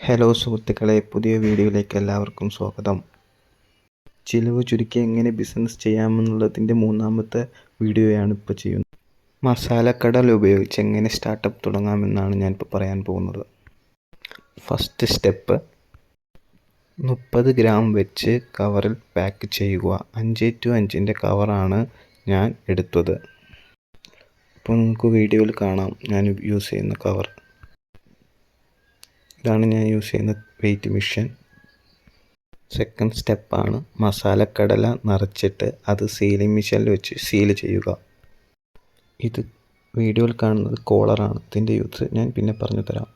Hello സുഹൃത്തുക്കളെ പുതിയ വീഡിയോയിലേക്ക് എല്ലാവർക്കും സ്വാഗതം. ചിലവ് ചുരുക്കി എങ്ങനെ ബിസിനസ് ചെയ്യാമെന്നുള്ളതിന്റെ മൂന്നാമത്തെ വീഡിയോയാണ് ഇപ്പോൾ ചെയ്യുന്നത്. മസാലക്കടൽ ഉപയോഗിച്ച് എങ്ങനെ സ്റ്റാർട്ടപ്പ് തുടങ്ങാമെന്നാണ് ഞാനിപ്പോൾ പറയാൻ പോകുന്നത്. ഫസ്റ്റ് സ്റ്റെപ്പ് മുപ്പത് ഗ്രാം വെച്ച് കവറിൽ പാക്ക് ചെയ്യുക. അഞ്ച് ടു അഞ്ചിന്റെ കവറാണ് ഞാൻ എടുത്തത്. അപ്പോൾ നിങ്ങൾക്ക് വീഡിയോയിൽ കാണാം. ഞാൻ യൂസ് ചെയ്യുന്ന കവർ. ഇതാണ് ഞാൻ യൂസ് ചെയ്യുന്ന വെയിറ്റ് മെഷീൻ സെക്കൻഡ് സ്റ്റെപ്പാണ് മസാലക്കടല നിറച്ചിട്ട് അത് സീലിംഗ് മെഷീനിൽ വെച്ച് സീൽ ചെയ്യുക. ഇത് വീഡിയോയിൽ കാണുന്നത് കോളറാണ് ഇതിന്റെ യൂസ് ഞാൻ പിന്നെ പറഞ്ഞു തരാം.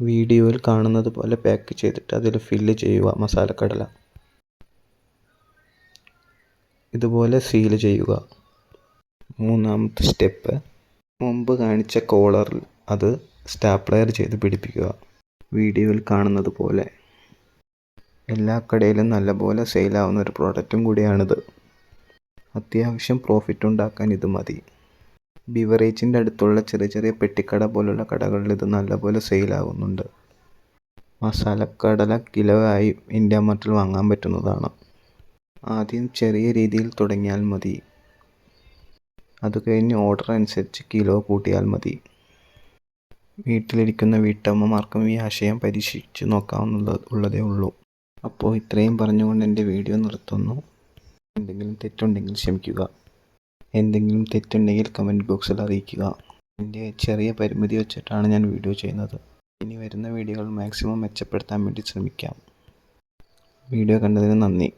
വീഡിയോയിൽ കാണുന്നത് പോലെ പാക്ക് ചെയ്തിട്ട് അതിൽ ഫില്ല് ചെയ്യുക മസാലക്കടല. ഇതുപോലെ സീൽ ചെയ്യുക. മൂന്നാമത്തെ സ്റ്റെപ്പ് മുമ്പ് കാണിച്ച കോളറിൽ അത് സ്റ്റാപ്ലയർ ചെയ്ത് പിടിപ്പിക്കുക. വീഡിയോയിൽ കാണുന്നത് പോലെ. എല്ലാ കടയിലും നല്ലപോലെ സെയിലാവുന്ന ഒരു പ്രോഡക്റ്റും കൂടിയാണിത്. അത്യാവശ്യം പ്രോഫിറ്റ് ഉണ്ടാക്കാൻ ഇത് മതി. ബിവറേജിന്റെ അടുത്തുള്ള ചെറിയ ചെറിയ പെട്ടിക്കട പോലുള്ള കടകളിൽ ഇത് നല്ലപോലെ സെയിലാകുന്നുണ്ട് മസാലക്കടല കിലോ ആയി ഇന്ത്യ മാർട്ടിൽ വാങ്ങാൻ പറ്റുന്നതാണ്. ആദ്യം ചെറിയ രീതിയിൽ തുടങ്ങിയാൽ മതി. അത് കഴിഞ്ഞ് ഓർഡർ അനുസരിച്ച് കിലോ കൂട്ടിയാൽ മതി. വീട്ടിലിരിക്കുന്ന വീട്ടമ്മമാർക്കും ഈ ആശയം പരീക്ഷിച്ചു നോക്കാവുന്നത് ഉള്ളതേ ഉള്ളൂ. അപ്പോൾ ഇത്രയും പറഞ്ഞുകൊണ്ട് എന്റെ വീഡിയോ നിർത്തുന്നു. എന്തെങ്കിലും തെറ്റുണ്ടെങ്കിൽ ക്ഷമിക്കുക. എന്തെങ്കിലും തെറ്റുണ്ടെങ്കിൽ കമന്റ് ബോക്സിൽ അറിയിക്കുക. എന്റെ ചെറിയ പരിമിതി വെച്ചിട്ടാണ് ഞാൻ വീഡിയോ ചെയ്യുന്നത്. ഇനി വരുന്ന വീഡിയോകൾ മാക്സിമം മെച്ചപ്പെടുത്താൻ വേണ്ടി ശ്രമിക്കാം. വീഡിയോ കണ്ടതിന് നന്ദി.